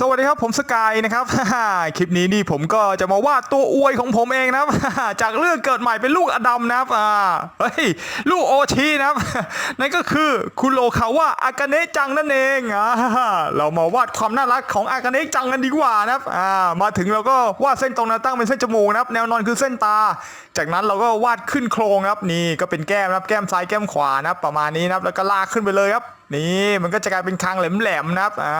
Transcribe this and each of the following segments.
สวัสดีครับผมสกายนะครับ คลิปนี้นี่ผมก็จะมาวาดตัวอวยของผมเองนะครับ จากเรื่องเกิดใหม่เป็นลูกอดัมนะครับอ่าเฮ้ยลูกโอชีนะครับ นั่นก็คือคุณโลคาวะอากาเนะจังนั่นเองอ่าเรามาวาดความน่ารักของอากาเนะจังกันดีกว่านะครับอ่ามาถึงเราก็วาดเส้นตรงนาตั้งเป็นเส้นจมูกนะครับ แนวนอนคือเส้นตา จากนั้นเราก็วาดขึ้นโครงครับนี่ก็เป็นแก้มนะครับแก้มซ้ายแก้มขวานะครับประมาณนี้นะครับแล้วก็ลากขึ้นไปเลยครับนี่มันก็จะกลายเป็นคางแหลมๆนะครับอ่า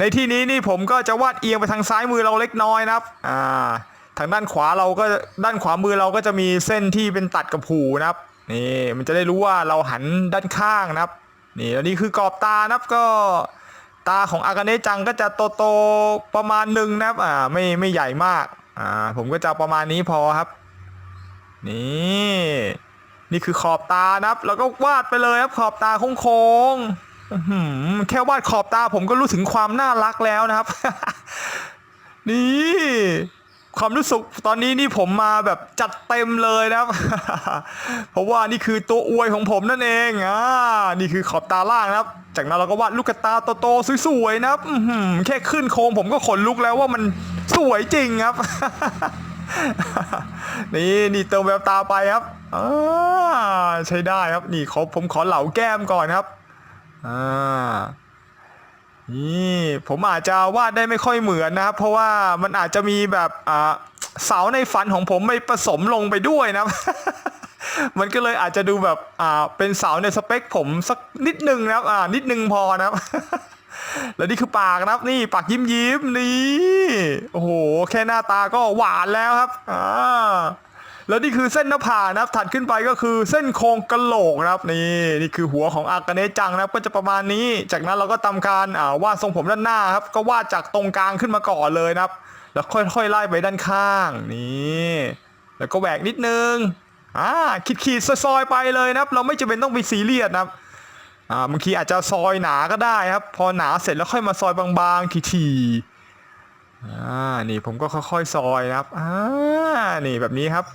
ในที่นี้นี่ผมก็จะวาดเอียงไปทางซ้ายมือเราเล็กน้อยนะครับอ่าทางด้านขวาเราก็ด้านขวามือเราก็จะมีเส้นที่เป็นตัดกับหูนะครับนี่มันจะได้รู้ว่าเราหันด้านข้างนะครับนี่แล้วนี่คือกรอบตานะครับก็ตาของอากาเนะจังก็จะโตๆประมาณหนึ่งนะครับอ่าไม่ไม่ใหญ่มากอ่าผมก็จะประมาณนี้พอครับนี่นี่คือขอบตานะครับแล้วก็วาดไปเลยครับขอบตาโค้งๆ แค่วาดขอบตาผมก็รู้ถึงความน่ารักแล้วนะครับ นี่ ความรู้สึกตอนนี้นี่ผมมาแบบจัดเต็มเลยนะครับ เพราะว่านี่คือตัวอวยของผมนั่นเองอ่านี่คือขอบตาล่างนะครับ จากนั้นเราก็วาดลูกตาโตๆสวยๆนะครับแค่ขึ้นโครงผมก็ขนลุกแล้วว่ามันสวยจริงครับ นี่นี่เติมแววตาไปครับอ่าใช้ได้ครับ นี่ขอผมขอเหลาแก้มก่อนครับ อ่านี่ผมอาจจะวาดได้ไม่ค่อยเหมือนนะครับ เพราะว่ามันอาจจะมีแบบอ่าเสาในฝันของผมไม่ผสมลงไปด้วยนะครับมันก็เลยอาจจะดูแบบอ่าเป็นเสาในสเปคผมสักนิดนึงนะครับอ่านิดนึงพอนะครับ แล้วนี่คือปากนะครับนี่ปากยิ้มยิ้มๆนี่โอ้โหแค่หน้าตาก็หวานแล้วครับอ่า แล้วนี่คือเส้นหน้าผากนะครับถัดขึ้นไปก็คือเส้นโครงกระโหลกนะครับนี่นี่คือหัวของอากาเนะจังนะครับก็จะประมาณนี้ จากนั้นเราก็ทำการาวาดทรงผมด้านหน้าครับก็วาดจากตรงกลางขึ้นมาก่อนเลยนะครับ แล้วค่อยๆไล่ไปด้านข้างนี่แล้วก็แหวกนิดนึงอ่าขีดๆซอยๆไปเลยนะครับ เราไม่จำเป็นต้องไปซีเรียสนะครับอ่าบางทีอาจจะซอยหนาก็ได้ครับ พอหนาเสร็จแล้วค่อยมาซอยบางๆทีๆอ่านี่ผมก็ค่อยๆซอยนะครับอ่านี่แบบนี้ครับ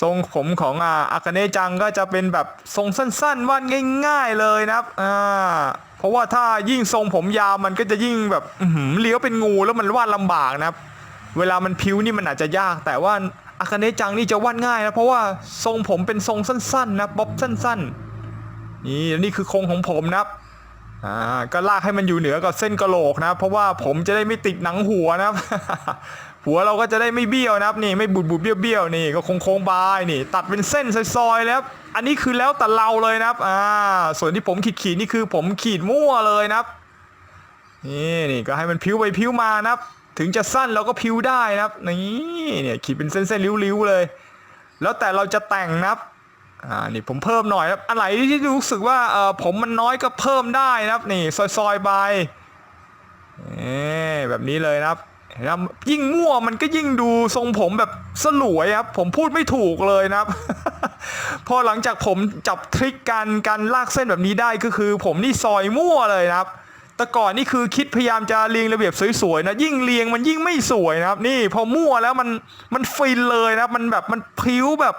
ทรงผมของอาอากาเนจังก็จะเป็นแบบทรงสั้นๆวาดง่าย ๆเลยนะครับอ่าเพราะว่าถ้ายิ่งทรงผมยาวมันก็จะยิ่งแบบเลี้ยวเป็นงูแล้วมันวาดลำบากนะครับ เวลามันพิ้วนี่มันอาจจะยาก แต่ว่าอากาเนจังนี่จะวาดง่ายนะเพราะว่าทรงผมเป็นทรงสั้นๆนะบ๊อบสั้น ๆ นี่นี่คือโครงของผมนะครับ อ่าก็ลากให้มันอยู่เหนือกับเส้นกระโหลกนะเพราะว่าผมจะได้ไม่ติดหนังหัวนะครับ หัวเราก็จะได้ไม่เบี้ยวนะครับนี่ไม่บุดบุดเบี้ยวเบี้ยวนี่ก็โค้งโค้งบายนี่ ตัดเป็นเส้นซอยๆแล้วอันนี้คือแล้วแต่เราเลยนะครับอ่าส่วนที่ผมขีดขีดนี่คือผมขีดมั่วเลยนะครับนี่นี่ก็ให้มันพิ้วไปพิ้วมานะครับ ถึงจะสั้นเราก็พิ้วได้นะครับนี่เนี่ยขีดเป็นเส้นๆริ้วๆเลย แล้วแต่เราจะแต่งนะครับ อ่านี่ผมเพิ่มหน่อยครับอันไหนที่รู้สึกว่าเออผมมันน้อยก็เพิ่มได้นะครับนี่ซอยๆไปนี่แบบนี้เลยนะครับนไหมยิ่งมั่วมันก็ยิ่งดูทรงผมแบบสลวยครับ ผมพูดไม่ถูกเลยนะครับ พอหลังจากผมจับทริคการการลากเส้นแบบนี้ได้ก็คือ ผมนี่ซอยมั่วเลยนะครับ แต่ก่อนนี่คือคิดพยายามจะเรียงระเบียบสวยๆนะยิ่งเรียงมันยิ่งไม่สวยนะครับ นี่พอมั่วแล้วมันมันฟินเลยนะครับ มันแบบมันพริ้วแบบ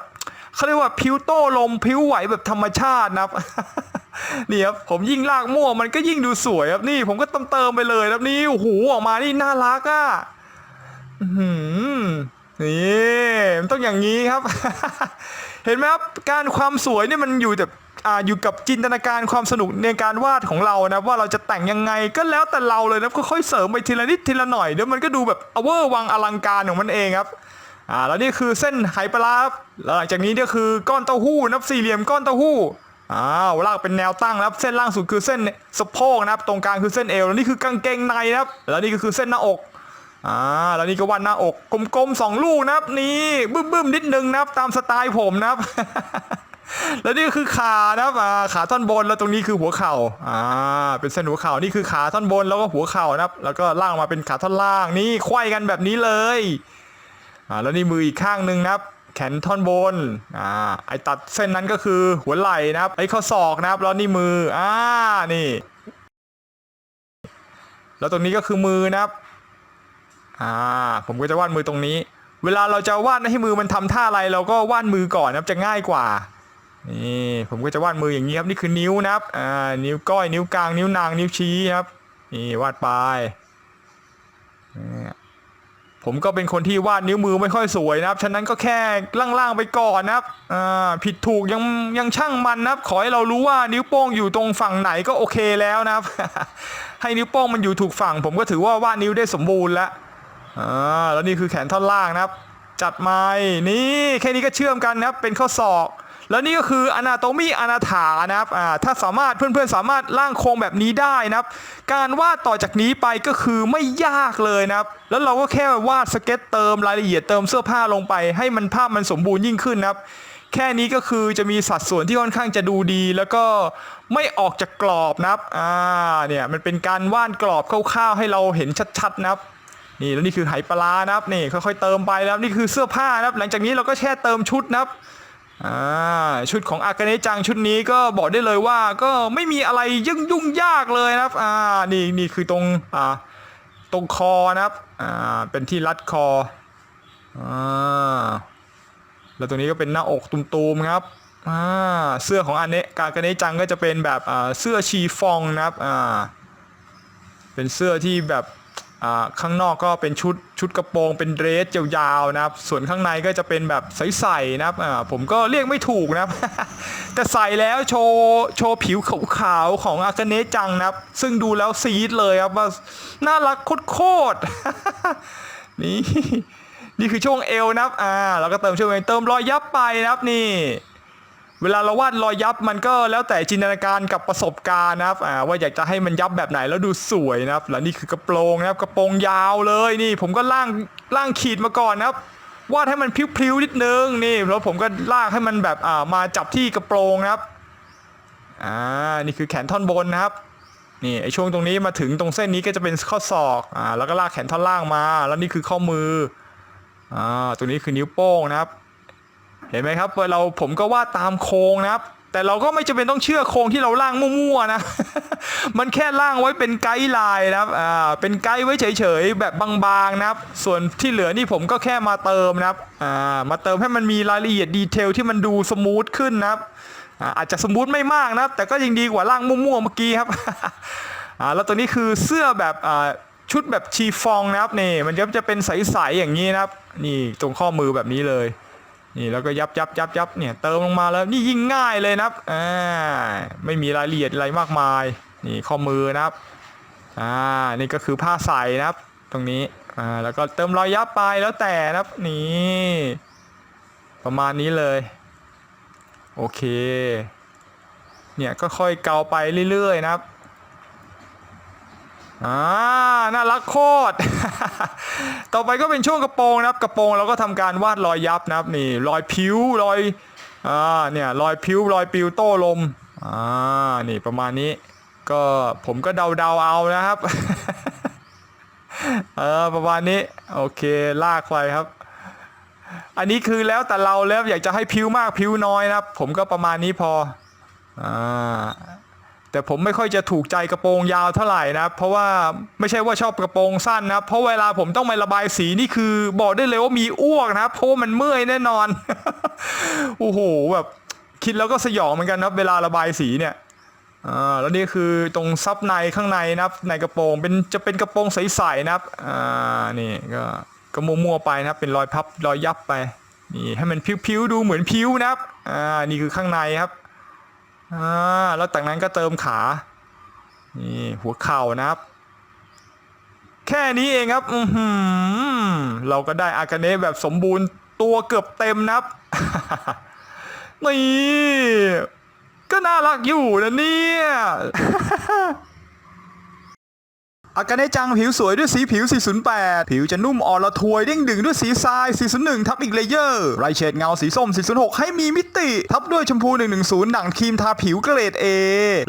เขาเรียกว่าพิ้วโต้ลมพิ้วไหวแบบธรรมชาตินะครับนี่ครับผมยิ่งลากมั่วมันก็ยิ่งดูสวยครับนี่ผมก็เติมเติมไปเลยครับนี่โอ้โหออกมานี่น่ารักอะหือนี่มันต้องอย่างนี้ครับ เห็นไหมครับการความสวยเนี่ยมันอยู่แต่อ่าอยู่กับจินตนาการความสนุกในการวาดของเรานะว่าเราจะแต่งยังไงก็แล้วแต่เราเลยนะก็ค่อยๆเสริมไปทีละนิดทีละหน่อยเดี๋ยวมันก็ดูแบบอเวอร์วังอลังการของมันเองครับ อ่าแล้วนี่คือเส้นไหปลาครับแล้วหลังจากนี้ก็คือก้อนเต้าหู้นับสี่เหลี่ยมก้อนเต้าหู้อ้าวลากเป็นแนวตั้งนะครับ เส้นล่างสุดคือเส้นสะโพกนะครับ ตรงกลางคือเส้นเอวแล้วนี่คือกางเกงในนะครับ แล้วนี่ก็คือเส้นหน้าอกอ่าแล้วนี่ก็วาดหน้าอกกลมๆสองลูกนะครับ นี่บึ้มๆนิดนึงนะครับ ตามสไตล์ผมนะครับ แล้วนี่ก็คือขานะครับขาท่อนบนแล้วตรงนี้คือหัวเข่าอ่าเป็นเส้นหัวเข่านี่คือขาท่อนบนแล้วก็หัวเข่านะครับ แล้วก็ล่างมาเป็นขาท่อนล่างนี่ไขว้กันแบบนี้เลย อ่าแล้วนี่มืออีกข้างหนึ่งนะครับแขนท่อนบน อ่า ไอตัดเส้นนั้นก็คือหัวไหล่นะครับ ไอข้อศอกนะครับ แล้วนี่มือ อ่า นี่ แล้วตรงนี้ก็คือมือนะครับ อ่า ผมก็จะวาดมือตรงนี้ เวลาเราจะวาดให้มือมันทำท่าอะไร เราก็วาดมือก่อนนะครับ จะง่ายกว่า นี่ ผมก็จะวาดมืออย่างนี้ครับ นี่คือนิ้วนะครับ อ่า นิ้วก้อย นิ้วกลาง นิ้วนาง นิ้วชี้ครับ นี่วาดไปนี่ ผมก็เป็นคนที่วาดนิ้วมือไม่ค่อยสวยนะครับ ฉะนั้นก็แค่ล่างๆไปก่อนนะครับอ่าผิดถูกยังยังช่างมันนะครับ ขอให้เรารู้ว่านิ้วโป้งอยู่ตรงฝั่งไหนก็โอเคแล้วนะครับ ให้นิ้วโป้งมันอยู่ถูกฝั่ง ผมก็ถือว่าวาดนิ้วได้สมบูรณ์แล้วอ่าแล้วนี่คือแขนท่อนล่างนะครับ จัดไม้นี่แค่นี้ก็เชื่อมกันนะครับ เป็นข้อศอก แล้วนี่ก็คืออนาโตมีอนาถานะครับอ่าถ้าสามารถเพื่อนๆสามารถร่างโครงแบบนี้ได้นะครับ การวาดต่อจากนี้ไปก็คือไม่ยากเลยนะครับ แล้วเราก็แค่วาดสเก็ตเติมรายละเอียดเติมเสื้อผ้าลงไป ให้มันภาพมันสมบูรณ์ยิ่งขึ้นนะครับแค่นี้ก็คือจะมีสัดส่วนที่ค่อนข้างจะดูดี แล้วก็ไม่ออกจากกรอบนะครับอ่าเนี่ยมันเป็นการวาดกรอบคร่าวๆให้เราเห็นชัดๆนะครับนี่แล้วนี่คือไหปลาร้านะครับนี่ค่อยๆเติมไปแล้วนี่คือเสื้อผ้านะครับ หลังจากนี้เราก็แช่เติมชุดนะครับ อ่าชุดของอากาเนจังชุดนี้ก็บอกได้เลยว่าก็ไม่มีอะไรยุ่งยุ่งยากเลยนะครับอ่านี่นี่คือตรงอ่าตรงคอนะครับอ่าเป็นที่รัดคออ่าแล้วตรงนี้ก็เป็นหน้าอกตุมๆครับอ่าเสื้อของอเนกากาเนจังก็จะเป็นแบบอ่าเสื้อชีฟองนะครับอ่าเป็นเสื้อที่แบบ ข้างนอกก็เป็นชุดชุดกระโปรงเป็นเดรสยาวๆนะครับ ส่วนข้างในก็จะเป็นแบบใสๆนะครับผมก็เรียกไม่ถูกนะครับ แต่ใส่แล้วโชว์โชว์ผิวขาวๆของอากาเนะจังนะครับ ซึ่งดูแล้วซีดเลยครับว่าน่ารักโคตรๆนี่นี่คือช่วงเอวนะครับอ่าเราก็เติมช่วงเอวเติมรอยยับไปนะครับนี่ เวลาเราวาดรอยยับมันก็แล้วแต่จินตนาการกับประสบการณ์นะครับอ่าว่าอยากจะให้มันยับแบบไหนแล้วดูสวยนะครับแล้วนี่คือกระโปรงนะครับกระโปรงยาวเลยนี่ ผมก็ล่างล่างขีดมาก่อนนะครับวาดให้มันพลิ้วๆนิดนึงนี่แล้วผมก็ลากให้มันแบบอ่ามาจับที่กระโปรงนะครับอ่านี่คือแขนท่อนบนนะครับนี่ไอช่วงตรงนี้มาถึงตรงเส้นนี้ก็จะเป็นข้อศอกอ่าแล้วก็ลากแขนท่อนล่างมา แล้วนี่คือข้อมืออ่าตรงนี้คือนิ้วโป้งนะครับ เห็นไหมครับเราผมก็วาดตามโครงนะครับ แต่เราก็ไม่จำเป็นต้องเชื่อโครงที่เราล่างมั่วๆนะ มันแค่ล่างไว้เป็นไกด์ไลน์นะครับอ่าเป็นไกด์ไว้เฉยๆแบบบางๆนะครับ ส่วนที่เหลือนี่ผมก็แค่มาเติมนะครับอ่ามาเติมให้มันมีรายละเอียดดีเทลที่มันดูสมูทขึ้นนะครับอาจจะสมูทไม่มากนะครับแต่ก็ยังดีกว่าล่างมั่วๆเมื่อกี้ครับอ่าแล้วตัวนี้คือเสื้อแบบอ่าชุดแบบชีฟองนะครับนี่มันจะจะเป็นใสๆอย่างนี้นะครับ นี่ตรงข้อมือแบบนี้เลย นี่แล้วก็ยับยับยับยับเนี่ยเติมลงมาแล้วนี่ยิ่งง่ายเลยนะครับอ่าไม่มีรายละเอียดอะไรมากมายนี่ข้อมือนะครับอ่านี่ก็คือผ้าใส่นะครับ ตรงนี้อ่าแล้วก็เติมรอยยับไปแล้วแต่นะครับนี่ประมาณนี้เลยโอเคเนี่ยก็ค่อยเกาไปเรื่อยๆนะครับ อ่าน่ารักโคตร ต่อไปก็เป็นช่วงกระโปรงนะครับ กระโปรงเราก็ทำการวาดรอยยับนะครับนี่รอยผิวรอยอ่าเนี่ยรอยผิวรอยปิวโต้ลมอ่านี่ประมาณนี้ ก็ผมก็เดาๆเอานะครับเออประมาณนี้โอเคลากไปครับ อันนี้คือแล้วแต่เราแล้วอยากจะให้ผิวมากผิวน้อยนะครับ ผมก็ประมาณนี้พออ่า แต่ผมไม่ค่อยจะถูกใจกระโปรงยาวเท่าไหร่นะครับเพราะว่าไม่ใช่ว่าชอบกระโปรงสั้นนะเพราะเวลาผมต้องไประบายสีนี่คือบอกได้เลยว่ามีอ้วกนะเพราะว่ามันเมื่อยแน่นอนโอ้โหแบบคิดแล้วก็สยองเหมือนกันนะเวลาระบายสีเนี่ยอ่าแล้วนี่คือตรงซับในข้างในนะครับในกระโปรงเป็นจะเป็นกระโปรงใสๆนะครับอ่านี่ก็ก็มัวๆไปนะครับเป็นรอยพับรอยยับไปนี่ให้มันพิ้วๆดูเหมือนพิ้วนะครับอ่านี่คือข้างในครับ อ่าแล้วจากนั้นก็เติมขานี่หัวเข่านะครับ แค่นี้เองครับอืเราก็ได้อากาเนะแบบสมบูรณ์ตัวเกือบเต็มนะครับนี่ก็น่ารักอยู่นะเนี่ย อากาเนจังผิวสวยด้วยสีผิว 408 ผิวจะนุ่มอ่อนละทวยเด้งดึงด้วยสีทราย 401 ทับอีกเลเยอร์ไรเฉดเงาสีส้ม 406 ให้มีมิติ ทับด้วยชมพู 110 หนังครีมทาผิวเกรด A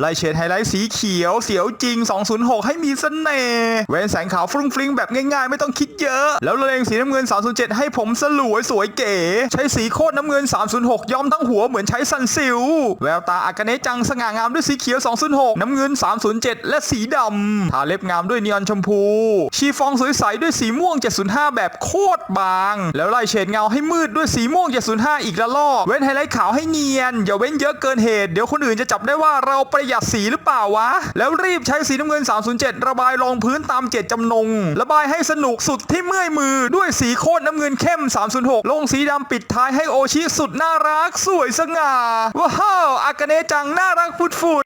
ไรเฉดไฮไลท์สีเขียว เสียวจริง 206 ให้มีเสน่ห์แหวนแสงขาวฟรุ้งฟริ้งแบบง่ายๆ ไม่ต้องคิดเยอะ แล้วเลงสีน้ำเงิน 307 ให้ผมสลวยสวยเก๋ ใช้สีโคตรน้ำเงิน 306 ย้อมทั้งหัวเหมือนใช้ซันซิลแววตาอากาเนจังสง่างามด้วยสีเขียว 206 น้ำเงิน 307 และสีดำทาเล็บงามด้วยด้วยนีออนชมพู ชีฟองสวยใสด้วยสีม่วง 705 แบบโคตรบาง แล้วไล่เฉดเงาให้มืดด้วยสีม่วง 705 อีกละลอกเว้นไฮไลท์ขาวให้เนียน อย่าเว้นเยอะเกินเหตุ เดี๋ยวคนอื่นจะจับได้ว่าเราประหยัดสีหรือเปล่าวะ แล้วรีบใช้สีน้ำเงิน 307 ระบายรองพื้นตามเจตจำนง ระบายให้สนุกสุดที่เมื่อยมือด้วยสีโคตรน้ำเงินเข้ม 306 ลงสีดำปิดท้ายให้โอชิสุดน่ารักสวยสง่าว้าวอากาเนจังน่ารักฟุดฟุด